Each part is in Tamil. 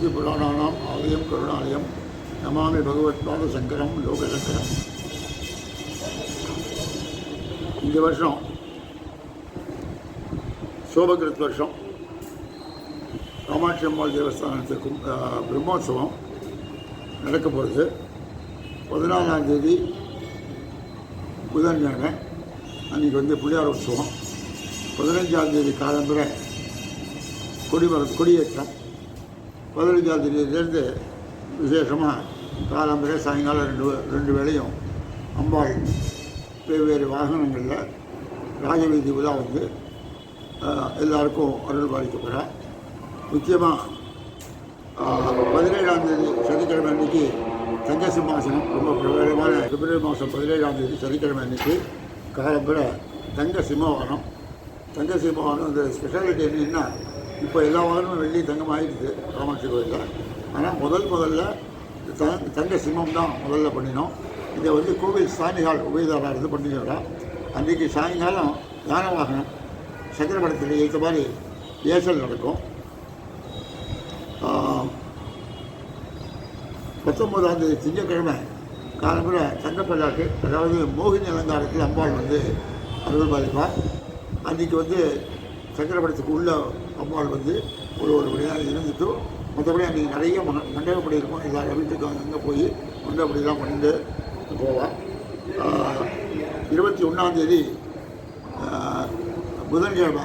சிந்து புராணானாம் ஆலயம் கருணாலயம் நமாமி பகவத் பாத சங்கரம் லோகசங்கரம். இந்த வருஷம் சோபகிருத் வருஷம். காமாட்சி அம்மாள் தேவஸ்தானத்துக்கு பிரம்மோத்சவம் பிரம்மோற்சவம் நடக்க போகிறது பதினாலாம் தேதி புதன்கிழமை அன்றைக்கி வந்து பிள்ளையார் உற்சவம். பதினஞ்சாம் தேதி காலம்புரை கொடிமர கொடியேற்றம். பதினஞ்சாம் தேதியிலேருந்து விசேஷமாக காலம்பரை சாயங்காலம் ரெண்டு ரெண்டு வேளையும் அம்பாள் வெவ்வேறு வாகனங்களில் ராஜவீதி உலா வந்து எல்லாருக்கும் அருள் பாலிக்க முக்கியமாக பதினேழாம் தேதி சனிக்கிழமை அன்னைக்கு தங்க சிம்மாசனம் ரொம்ப பிரபலமான பிப்ரவரி மாதம் பதினேழாம் தேதி சனிக்கிழமை அன்னைக்கு காலம்புற தங்க சிம்மவானம் தங்க சிம்மவானம் இந்த ஸ்பெஷாலிட்டி என்னன்னா இப்போ எல்லா வாகனமும் வெள்ளி தங்கம் ஆயிடுது காமாட்சி கோயிலில். ஆனால் முதல் முதல்ல த தங்க சிம்மம் தான் முதல்ல பண்ணினோம். இதை வந்து கோவில் சாமிகால் உபயதாரா இது பண்ணிக்கிறோம் அன்றைக்கி சாயங்காலம் யான வாகனம் சக்கரபடத்தில் ஏற்ற மாதிரி ஏசல் நடக்கும். பத்தொம்போதாம் தேதி திங்கட்கிழமை காலம்புற தங்கப்பல்லாக்கு அதாவது மோகினி அலங்காரத்தில் அம்பாள் வந்து அருள் பாதிப்பார் அன்றைக்கி வந்து சக்கரப்படத்துக்கு உள்ள அம்பாள் வந்து ஒரு ஒரு மணியாக இருந்துட்டு மற்றபடி அன்றைக்கி நிறைய மண மண்டபப்படி இருக்கும். எல்லா வீட்டுக்கு அங்கே போய் மண்டபப்படிலாம் பண்ணிட்டு போவான் இருபத்தி ஒன்றாந்தேதி புதன்கிழமை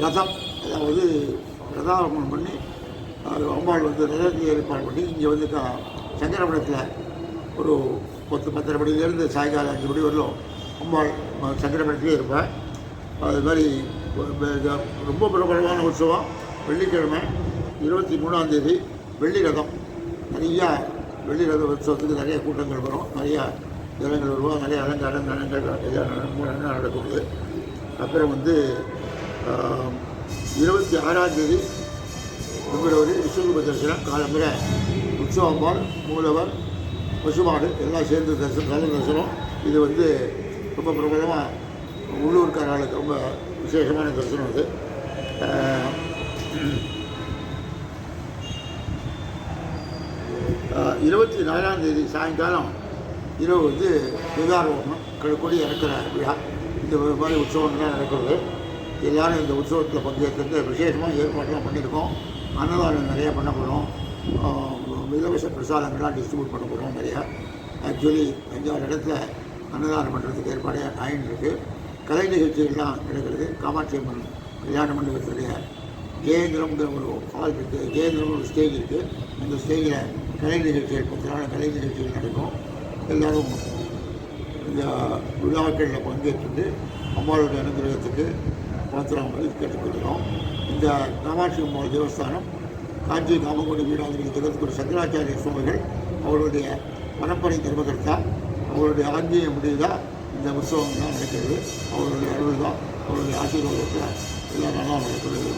ரதம் அதாவது ரதாரமணம் பண்ணி அம்பாள் வந்து ரதத்தை ஏற்பாடு பண்ணி இங்கே வந்து க சங்கரபுரத்தில் ஒரு பத்து பத்தரை மணிலேருந்து சாயங்காலம் அஞ்சு மணி வரலும் அம்பாள் ம- இருப்பேன் அது மாதிரி ரொம்ப பிரபலமான உற்சவம் வெள்ளிக்கிழமை இருபத்தி மூணாந்தேதி வெள்ளி ரதம் நிறையா வெள்ளி ரத உற்சவத்துக்கு நிறைய கூட்டங்கள் வரும். நிறையா ஜனங்கள் வருவோம். நிறைய அலங்காரம் கணங்கள் எல்லாம் மூணு நடக்குது. அப்புறம் வந்து இருபத்தி ஆறாம் தேதி பிப்ரவரி விஸ்வரூப தரிசனம் காலம்புற உற்சவம்பால் மூலவர் பசுமாடு எல்லாம் சேர்ந்து தரிசனம் கலந்து தரிசனம். இது வந்து ரொம்ப பிரபலமாக உள்ளூர்காரர்களுக்கு ரொம்ப விசேஷமான தரிசனம் அது. இருபத்தி நாலாம் தேதி சாயங்காலம் இரவு வந்து விகாரோகம் கொடி இறக்குற விழா. இந்த மாதிரி உற்சவங்கள்லாம் நடக்கிறது. எல்லாரும் இந்த உற்சவத்தில் பங்கேற்கிறது. விசேஷமாக ஏற்பாடுலாம் பண்ணியிருக்கோம். அன்னதானம் நிறையா பண்ண போகிறோம் இலவச பிரசாதங்கள்லாம் டிஸ்ட்ரிபியூட் பண்ண போகிறோம் நிறையா ஆக்சுவலி அஞ்சாறு இடத்துல அன்னதானம் பண்ணுறதுக்கு ஏற்பாடே ஆயின்னு இருக்குது கலை நிகழ்ச்சிகள்லாம் நடக்கிறது. காமாட்சி அம்மன் கல்யாண மண்டபத்துடைய ஜெயேந்திரம்ங்கிற ஒரு ஹால் இருக்குது ஜெயேந்திரம் ஒரு ஸ்டேஜ் இருக்குது அந்த ஸ்டேஜில் கலை நிகழ்ச்சிகள் பத்து நாள் கலை நிகழ்ச்சிகள் நடக்கும். எல்லோரும் இந்த விழாக்களில் பங்கேற்று அம்மாவோட அனுகிரகத்துக்கு பாத்திரமாக கேட்டுக்கொள்கிறோம். இந்த காமாட்சி அம்பாள் தேவஸ்தானம் காஞ்சி காமகோடி வீடாதிரி ஜெகத்குரு சங்கராச்சாரிய சுவாமிகள் அவருடைய பரம்பரை தர்மகர்த்தா அவருடைய ஆங்கிய முடிவுதான் இந்த உற்சவம் தான் நடக்கிறது அவருடைய அருள் தான் அவருடைய ஆசீர்வாதத்தில் எல்லாம் நல்லா நடக்கிறது